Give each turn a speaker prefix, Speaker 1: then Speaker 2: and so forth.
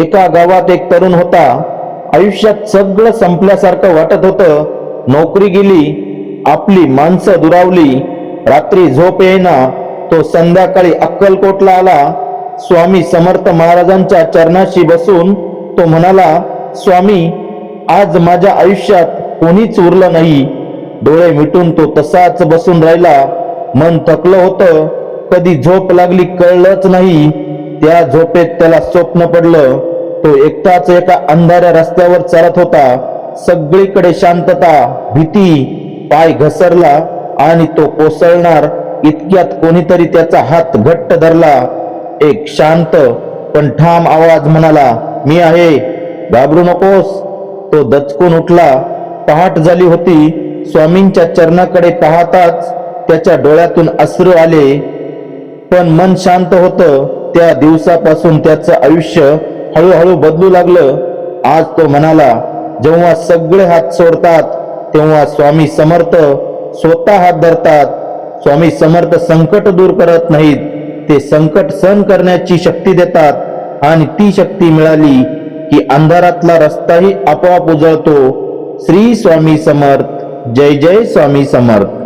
Speaker 1: एका गावात एक तरुण होता. आयुष्यात सगळं संपल्यासारखं वाटत होतं. नोकरी गेली आपली माणसं दुरावली. रात्री झोप येईना तो संध्याकाळी अक्कलकोटला आला. स्वामी समर्थ महाराजांच्या चरणाशी बसून तो म्हणाला स्वामी आज माझ्या आयुष्यात कोणीच उरलं नाही. डोळे मिटून तो तसाच बसून राहिला. मन थकलं होतं. कधी झोप लागली कळलंच नाही. त्या झोपेत त्याला स्वप्न पडलं. तो एकटाच एका अंधाऱ्या रस्त्यावर चालत होता. सगळीकडे शांतता भीती पाय घसरला आणि तो कोसळणार. इतक्यात कोणीतरी त्याचा हात घट्ट धरला. एक शांत पण ठाम आवाज म्हणाला मी आहे. घाबरू नकोस. तो दचकून उठला. पहाट झाली होती. स्वामींच्या चरणाकडे पाहताच त्याच्या डोळ्यातून अश्रू आले. पण मन शांत होतं. त्या दिवसापासून त्याचं आयुष्य हळूहळू बदलू लागलं. आज तो म्हणाला जेव्हा सगळे हात सोडतात तेव्हा स्वामी समर्थ स्वतः हात धरतात. स्वामी समर्थ संकट दूर करत नाहीत. ते संकट सहन करण्याची शक्ती देतात आणि ती शक्ती मिळाली की अंधारातला रस्ताही आपोआप उजळतो. श्री स्वामी समर्थ जय जय स्वामी समर्थ.